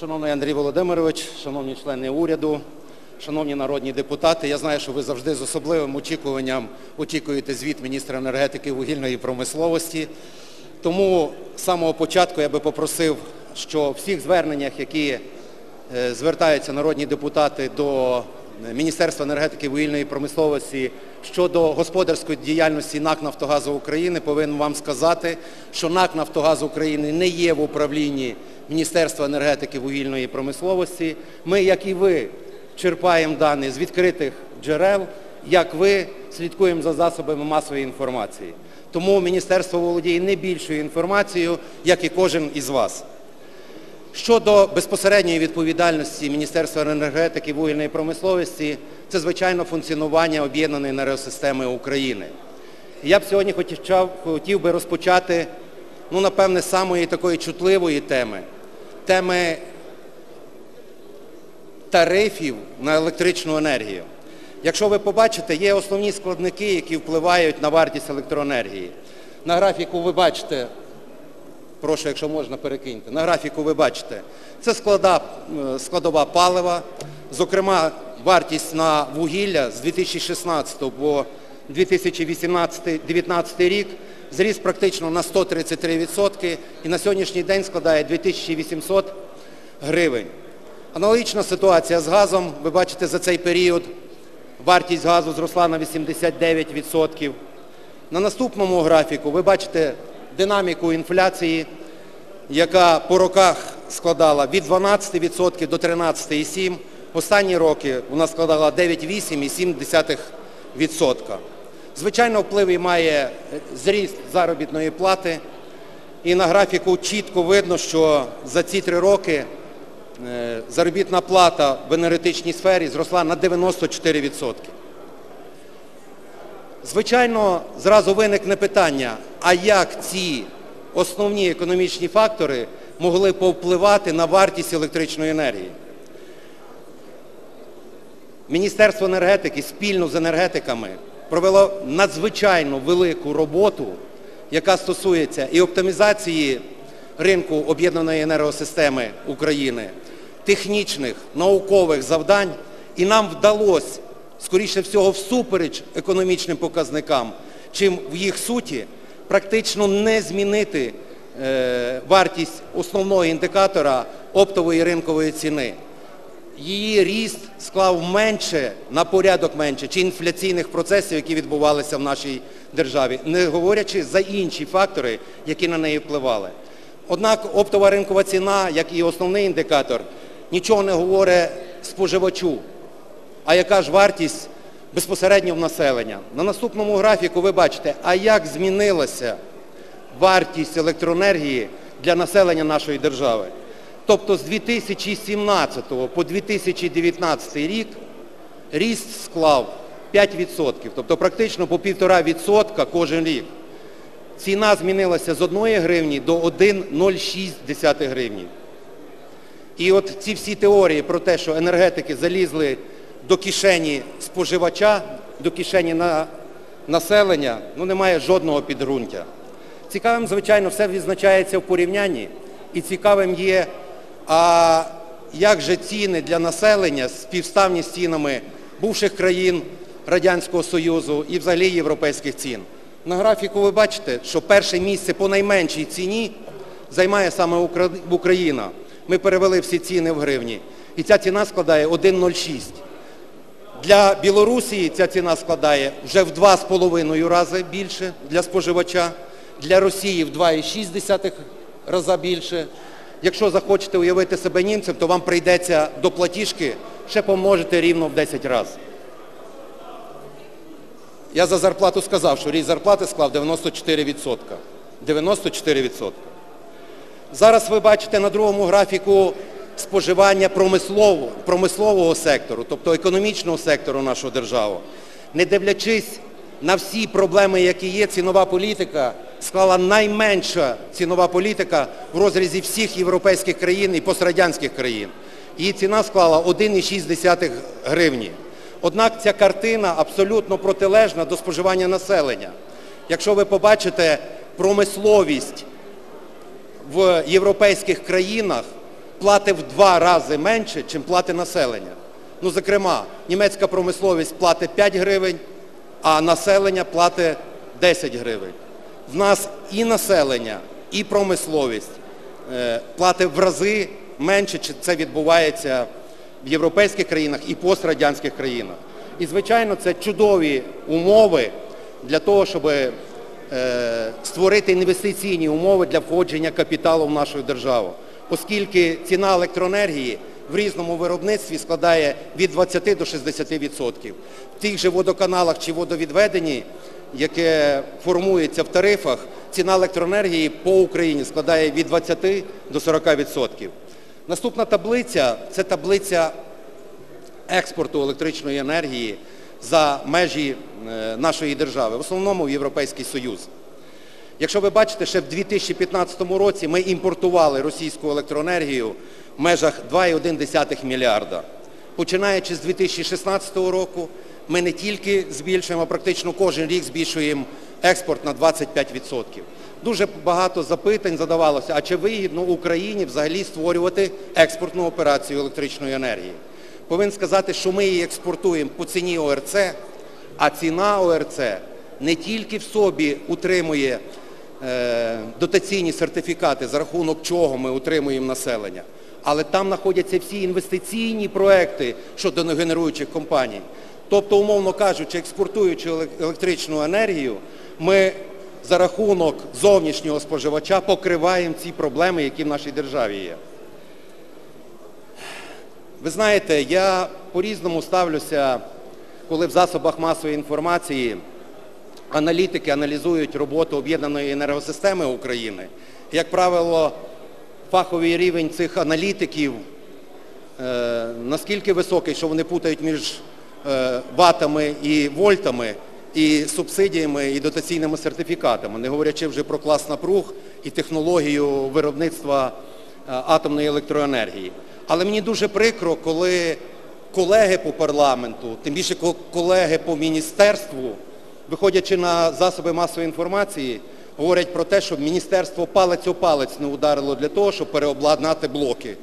Шановний Андрій Володимирович, шановні члени уряду, шановні народні депутати, я знаю, що ви завжди з особливим очікуванням очікуєте звіт міністра енергетики вугільної промисловості. Тому з самого початку я би попросив, що в всіх зверненнях, які е, звертаються народні депутати до Міністерства енергетики вугільної промисловості щодо господарської діяльності НАК «Нафтогазу України», повинен вам сказати, що НАК «Нафтогаз України» не є в управлінні Міністерства енергетики вугільної промисловості. Ми, як і ви, черпаємо дані з відкритих джерел, як ви слідкуємо за засобами масової інформації. Тому міністерство володіє не більшою інформацією, як і кожен із вас. Щодо безпосередньої відповідальності Міністерства енергетики вугільної промисловості, це, звичайно, функціонування об'єднаної енергосистеми України. Я б сьогодні хотів, би розпочати, ну, напевне, самої такої чутливої теми, теми тарифів на електричну енергію. Якщо ви побачите, є основні складники, які впливають на вартість електроенергії. На графіку ви бачите, прошу, якщо можна, перекиньте, на графіку ви бачите, це склада, е, складова палива, зокрема, вартість на вугілля з 2016 по 2018-2019 рік зріс практично на 133% і на сьогоднішній день складає 2800 гривень. Аналогічна ситуація з газом. Ви бачите, за цей період вартість газу зросла на 89%. На наступному графіку ви бачите динаміку інфляції, яка по роках складала від 12% до 13,7%. Останні роки вона складала 9,8% і 0,7%. Звичайно, вплив має зріст заробітної плати. І на графіку чітко видно, що за ці три роки е, заробітна плата в енергетичній сфері зросла на 94%. Звичайно, зразу виникне питання, а як ці основні економічні фактори могли повпливати на вартість електричної енергії? Міністерство енергетики спільно з енергетиками провело надзвичайно велику роботу, яка стосується і оптимізації ринку об'єднаної енергосистеми України, технічних, наукових завдань, і нам вдалося, скоріше всього, всупереч економічним показникам, чим в їх суті, практично не змінити е, вартість основного індикатора оптової ринкової ціни. Її ріст склав менше, на порядок менше, чи інфляційних процесів, які відбувалися в нашій державі, не говорячи за інші фактори, які на неї впливали. Однак оптова ринкова ціна, як і основний індикатор, нічого не говорить споживачу. А яка ж вартість безпосередньо в населення? На наступному графіку ви бачите, а як змінилася вартість електроенергії для населення нашої держави. Тобто з 2017 по 2019 рік ріст склав 5%, тобто практично по 1,5% кожен рік. Ціна змінилася з 1 гривні до 1,06 гривні. І от ці всі теорії про те, що енергетики залізли до кишені споживача, до кишені на населення, ну немає жодного підґрунтя. Цікавим, звичайно, все відзначається в порівнянні. І цікавим є, а як же ціни для населення співставні з цінами бувших країн Радянського Союзу і взагалі європейських цін. На графіку ви бачите, що перше місце по найменшій ціні займає саме Україна. Ми перевели всі ціни в гривні. І ця ціна складає 1,06. Для Білорусі ця ціна складає вже в 2,5 рази більше для споживача, для Росії в 2,6 рази більше. Якщо захочете уявити себе німцем, то вам прийдеться до платіжки ще помножити рівно в 10 разів. Я за зарплату сказав, що ріст зарплати склав 94%. 94%. Зараз ви бачите на другому графіку споживання промислового, промислового сектору, тобто економічного сектору нашої держави. Не дивлячись на всі проблеми, які є, цінова політика склала найменша цінова політика в розрізі всіх європейських країн і пострадянських країн. Її ціна склала 1,6 гривні. Однак ця картина абсолютно протилежна до споживання населення. Якщо ви побачите промисловість в європейських країнах, платить в два рази менше, чим платить населення. Ну, зокрема, німецька промисловість платить 5 гривень, а населення платить 10 гривень. В нас і населення, і промисловість е, платить в рази менше, чи це відбувається в європейських країнах і пострадянських країнах. І, звичайно, це чудові умови для того, щоб е, створити інвестиційні умови для входження капіталу в нашу державу, оскільки ціна електроенергії в різному виробництві складає від 20 до 60%. В тих же водоканалах чи водовідведенні, яке формується в тарифах, ціна електроенергії по Україні складає від 20 до 40%. Наступна таблиця – це таблиця експорту електричної енергії за межі е, нашої держави, в основному в Європейський Союз. Якщо ви бачите, ще в 2015 році ми імпортували російську електроенергію в межах 2,1 мільярда. Починаючи з 2016 року, ми не тільки збільшуємо, а практично кожен рік збільшуємо експорт на 25%. Дуже багато запитань задавалося, а чи вигідно Україні взагалі створювати експортну операцію електричної енергії? Повинен сказати, що ми її експортуємо по ціні ОРЦ, а ціна ОРЦ не тільки в собі утримує е, дотаційні сертифікати, за рахунок чого ми утримуємо населення, але там знаходяться всі інвестиційні проекти щодо генеруючих компаній. Тобто, умовно кажучи, експортуючи електричну енергію, ми за рахунок зовнішнього споживача покриваємо ці проблеми, які в нашій державі є. Ви знаєте, я по-різному ставлюся, коли в засобах масової інформації аналітики аналізують роботу об'єднаної енергосистеми України. Як правило, фаховий рівень цих аналітиків е, наскільки високий, що вони путають між ватами і вольтами, і субсидіями, і дотаційними сертифікатами, не говорячи вже про клас напруг і технологію виробництва е, атомної електроенергії. Але мені дуже прикро, коли колеги по парламенту, тим більше колеги по міністерству, виходячи на засоби масової інформації, говорять про те, щоб міністерство палець о палець не ударило для того, щоб переобладнати блоки.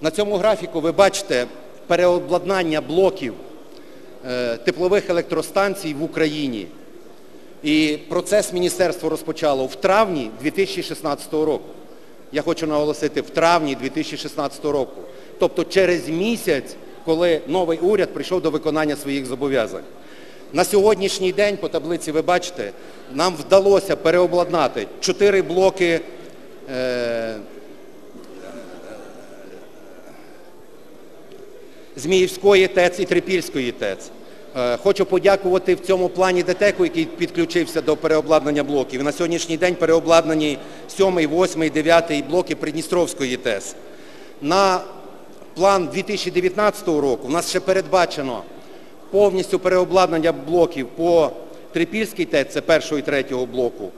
На цьому графіку ви бачите переобладнання блоків е, теплових електростанцій в Україні. І процес міністерство розпочало в травні 2016 року. Я хочу наголосити, в травні 2016 року. Тобто через місяць, коли новий уряд прийшов до виконання своїх зобов'язань. На сьогоднішній день, по таблиці ви бачите, нам вдалося переобладнати 4 блоки Зміївської ТЕЦ і Трипільської ТЕЦ. Е, хочу подякувати в цьому плані ДТЕКу, який підключився до переобладнання блоків. На сьогоднішній день переобладнані 7, 8, 9 блоки Придністровської ТЕС. На план 2019 року в нас ще передбачено повністю переобладнання блоків по Трипільській ТЕЦ, це першого і третього блоку,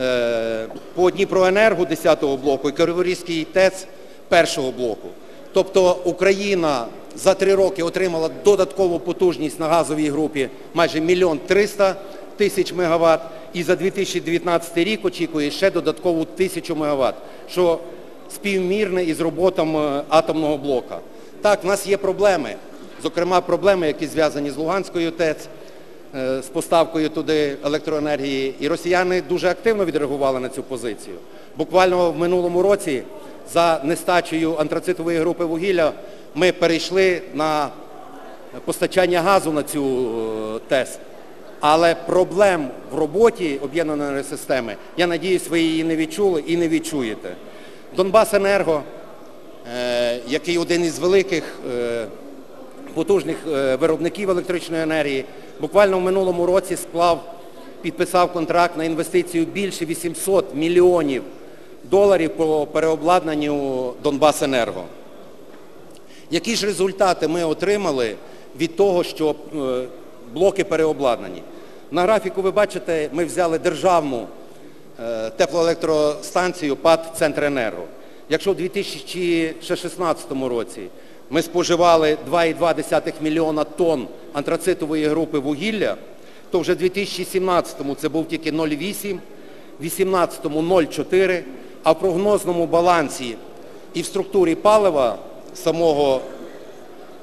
е, по Дніпроенерго 10-го блоку і Криворізький ТЕЦ першого блоку. Тобто Україна за три роки отримала додаткову потужність на газовій групі майже мільйон 300 тисяч мегаватт і за 2019 рік очікує ще додаткову тисячу мегаватт, що співмірне із роботами атомного блока. Так, в нас є проблеми, зокрема проблеми, які зв'язані з Луганською ТЕЦ, е, з поставкою туди електроенергії. І росіяни дуже активно відреагували на цю позицію. Буквально в минулому році за нестачею антрацитової групи вугілля ми перейшли на постачання газу на цю е, ТЕС. Але проблем в роботі об'єднаної системи, я надіюсь, ви її не відчули і не відчуєте. Донбасенерго, е, який один із великих е, потужних виробників електричної енергії, буквально в минулому році склав, підписав контракт на інвестицію більше 800 мільйонів доларів по переобладнанню Донбасенерго. Які ж результати ми отримали від того, що е, блоки переобладнані? На графіку ви бачите, ми взяли державну е, теплоелектростанцію ПАД «Центренерго». Якщо в 2016 році ми споживали 2,2 мільйона тонн антрацитової групи вугілля, то вже в 2017 це був тільки 0,8, в 2018 0,4, а в прогнозному балансі І в структурі палива самого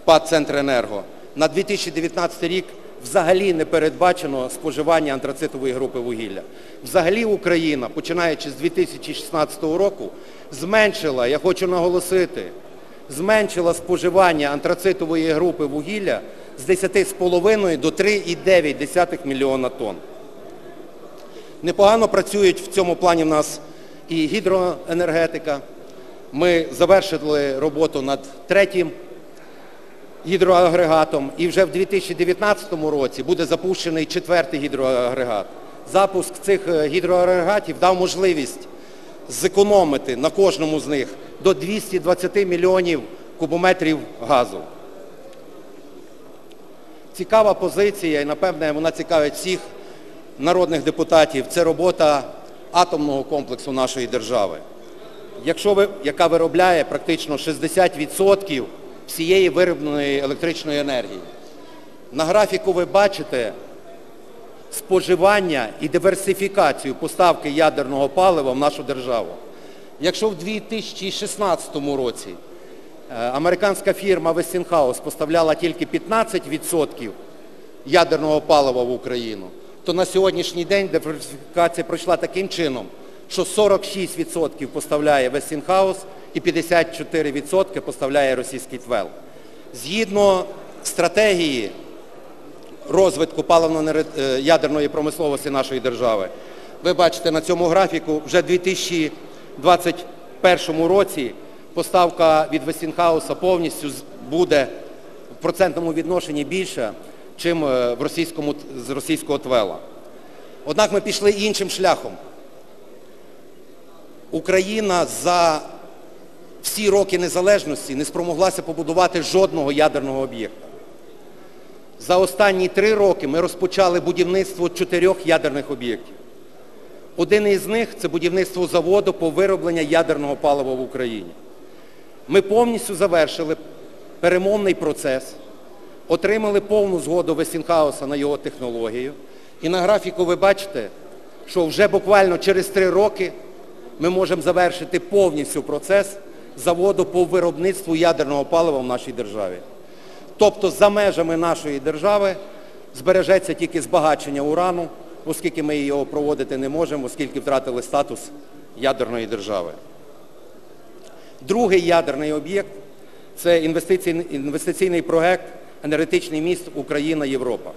ПАД «Центренерго» на 2019 рік взагалі не передбачено споживання антрацитової групи вугілля. Взагалі Україна, починаючи з 2016 року, зменшила, я хочу наголосити, зменшила споживання антрацитової групи вугілля з 10,5 до 3,9 мільйона тонн. Непогано працюють в цьому плані в нас і гідроенергетика. Ми завершили роботу над третім гідроагрегатом і вже в 2019 році буде запущений четвертий гідроагрегат. Запуск цих е, гідроагрегатів дав можливість зекономити на кожному з них до 220 мільйонів кубометрів газу. Цікава позиція, і напевне вона цікавить всіх народних депутатів, це робота атомного комплексу нашої держави, якщо ви, яка виробляє практично 60% всієї виробленої електричної енергії. На графіку ви бачите споживання і диверсифікацію поставки ядерного палива в нашу державу. Якщо в 2016 році е, американська фірма Westinghouse поставляла тільки 15% ядерного палива в Україну, то на сьогоднішній день диверсифікація пройшла таким чином, що 46% поставляє Westinghouse і 54% поставляє російський ТВЕЛ. Згідно стратегії розвитку паливно-ядерної промисловості нашої держави, ви бачите на цьому графіку вже в 2021 році поставка від Westinghouse повністю буде в процентному відношенні більша, чим е, в російському, з російського ТВЕЛа. Однак ми пішли іншим шляхом. Україна за всі роки незалежності не спромоглася побудувати жодного ядерного об'єкта. За останні три роки ми розпочали будівництво чотирьох ядерних об'єктів. Один із них це будівництво заводу по виробленню ядерного палива в Україні. Ми повністю завершили перемовний процес, отримали повну згоду Вестінхауса на його технологію. І на графіку ви бачите, що вже буквально через три роки ми можемо завершити повністю процес заводу по виробництву ядерного палива в нашій державі. Тобто за межами нашої держави збережеться тільки збагачення урану, оскільки ми його проводити не можемо, оскільки втратили статус ядерної держави. Другий ядерний об'єкт це інвестиційний, проект енергетичний міст Україна-Європа.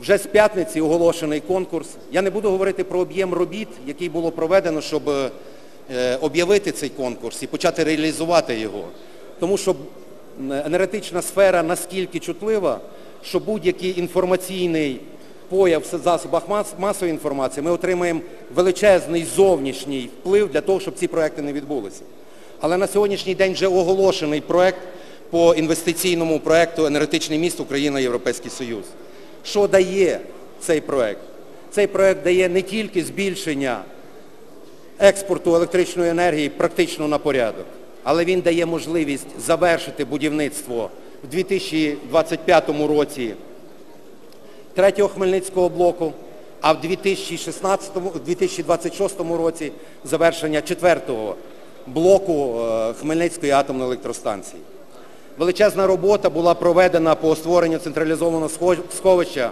Вже з п'ятниці оголошений конкурс. Я не буду говорити про об'єм робіт, який було проведено, щоб е, об'явити цей конкурс і почати реалізувати його. Тому що енергетична сфера наскільки чутлива, що будь-який інформаційний появ в засобах масової інформації ми отримаємо величезний зовнішній вплив для того, щоб ці проекти не відбулися. Але на сьогоднішній день вже оголошений проект по інвестиційному проекту «Енергетичний міст Україна-Європейський Союз». Що дає цей проект? Цей проект дає не тільки збільшення експорту електричної енергії практично на порядок, але він дає можливість завершити будівництво в 2025 році третього Хмельницького блоку, а в 2016, 2026 році завершення четвертого блоку е, Хмельницької атомної електростанції. Величезна робота була проведена по створенню централізованого сховища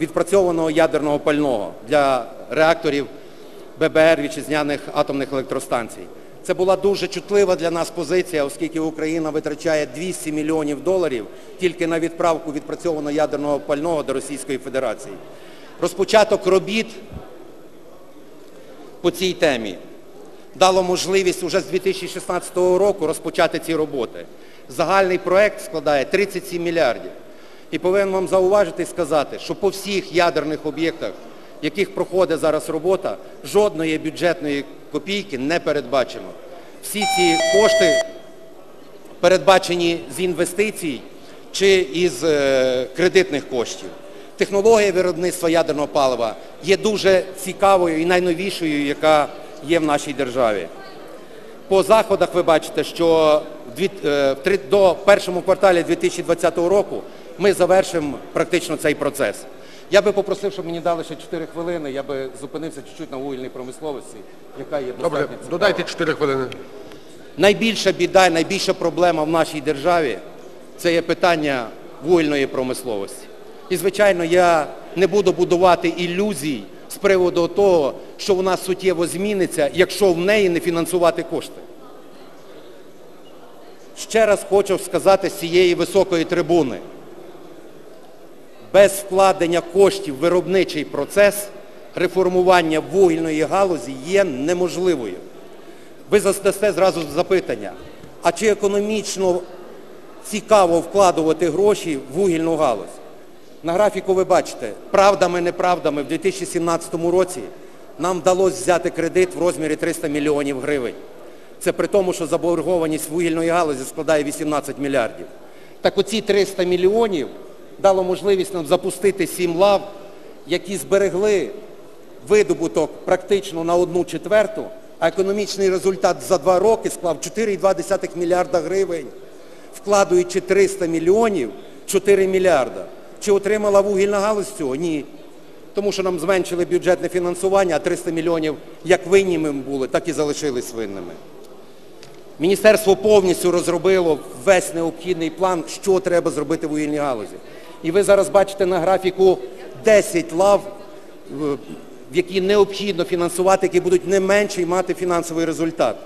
відпрацьованого ядерного пального для реакторів ББР вітчизняних атомних електростанцій. Це була дуже чутлива для нас позиція, оскільки Україна витрачає 200 мільйонів доларів тільки на відправку відпрацьованого ядерного пального до Російської Федерації. Розпочаток робіт по цій темі дало можливість уже з 2016 року розпочати ці роботи. Загальний проект складає 37 мільярдів. І повинен вам зауважити і сказати, що по всіх ядерних об'єктах, в яких проходить зараз робота, жодної бюджетної копійки не передбачено. Всі ці кошти передбачені з інвестицій чи із е, кредитних коштів. Технологія виробництва ядерного палива є дуже цікавою і найновішою, яка є в нашій державі. По заходах ви бачите, що е, до першому кварталі 2020 року ми завершимо практично цей процес. Я би попросив, щоб мені дали ще 4 хвилини, я би зупинився чуть-чуть на вугільній промисловості, яка є Добре, цікава. додайте 4 хвилини. найбільша біда, і найбільша проблема в нашій державі це є питання вугільної промисловості. І, звичайно, я не буду будувати ілюзій з приводу того, що вона суттєво зміниться, якщо в неї не фінансувати кошти. Ще раз хочу сказати з цієї високої трибуни. Без вкладення коштів в виробничий процес реформування вугільної галузі є неможливою. Ви задасте зразу запитання, а чи економічно цікаво вкладувати гроші в вугільну галузь? На графіку ви бачите, правдами, неправдами, в 2017 році нам вдалося взяти кредит в розмірі 300 мільйонів гривень. Це при тому, що заборгованість вугільної галузі складає 18 мільярдів. Так оці 300 мільйонів дало можливість нам запустити сім лав, які зберегли видобуток практично на одну четверту, а економічний результат за два роки склав 4,2 мільярда гривень, вкладуючи 300 мільйонів, 4 мільярда. Чи отримала вугільна галузь цього? Ні. Тому що нам зменшили бюджетне фінансування, а 300 мільйонів як винні ми були, так і залишились винними. Міністерство повністю розробило весь необхідний план, що треба зробити в вугільній галузі. І ви зараз бачите на графіку 10 лав, в які необхідно фінансувати, які будуть не менший мати фінансовий результат.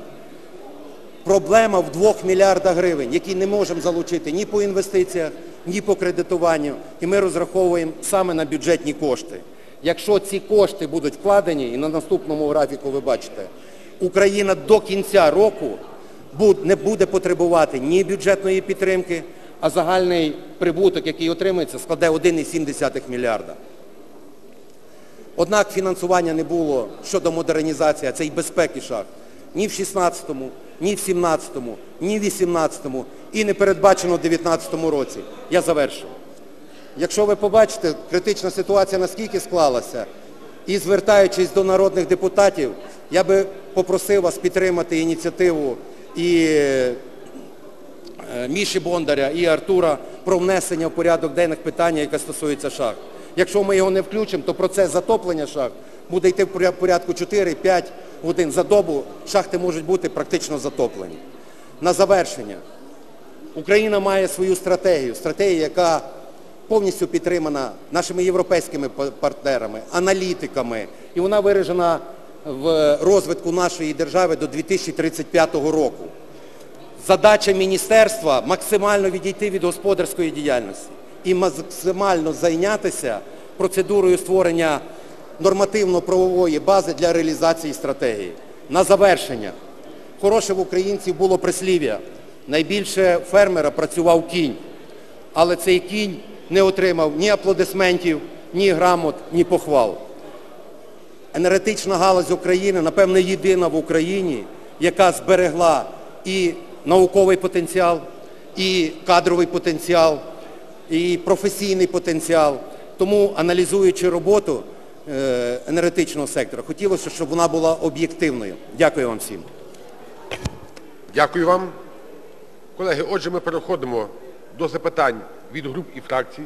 Проблема в 2 мільярдах гривень, які не можемо залучити ні по інвестиціях, ні по кредитуванню. І ми розраховуємо саме на бюджетні кошти. Якщо ці кошти будуть вкладені, і на наступному графіку ви бачите, Україна до кінця року не буде потребувати ні бюджетної підтримки, а загальний прибуток, який отримується, складе 1,7 мільярда. Однак фінансування не було щодо модернізації, і безпеки шахт. Ні в 16-му, ні в 17-му, ні в 18-му і не передбачено в 19-му році. Я завершу. Якщо ви побачите, критична ситуація наскільки склалася, і звертаючись до народних депутатів, я би попросив вас підтримати ініціативу і е, Міші Бондаря і Артура про внесення в порядок денних питання, яке стосується шахт. Якщо ми його не включимо, то процес затоплення шахт буде йти в порядку 4-5 годин за добу. Шахти можуть бути практично затоплені. На завершення. Україна має свою стратегію, стратегію, яка повністю підтримана нашими європейськими партнерами, аналітиками, і вона виражена в розвитку нашої держави до 2035 року. Задача міністерства максимально відійти від господарської діяльності і максимально зайнятися процедурою створення нормативно-правової бази для реалізації стратегії. На завершення. Хороше в українців було прислів'я. Найбільше фермера працював кінь, але цей кінь не отримав ні аплодисментів, ні грамот, ні похвал. Енергетична галузь України, напевне, єдина в Україні, яка зберегла і науковий потенціал, і кадровий потенціал, і професійний потенціал. Тому, аналізуючи роботу е, енергетичного сектора, хотілося, щоб вона була об'єктивною. Дякую вам всім. Дякую вам. Колеги, отже, ми переходимо до запитань від груп і фракцій.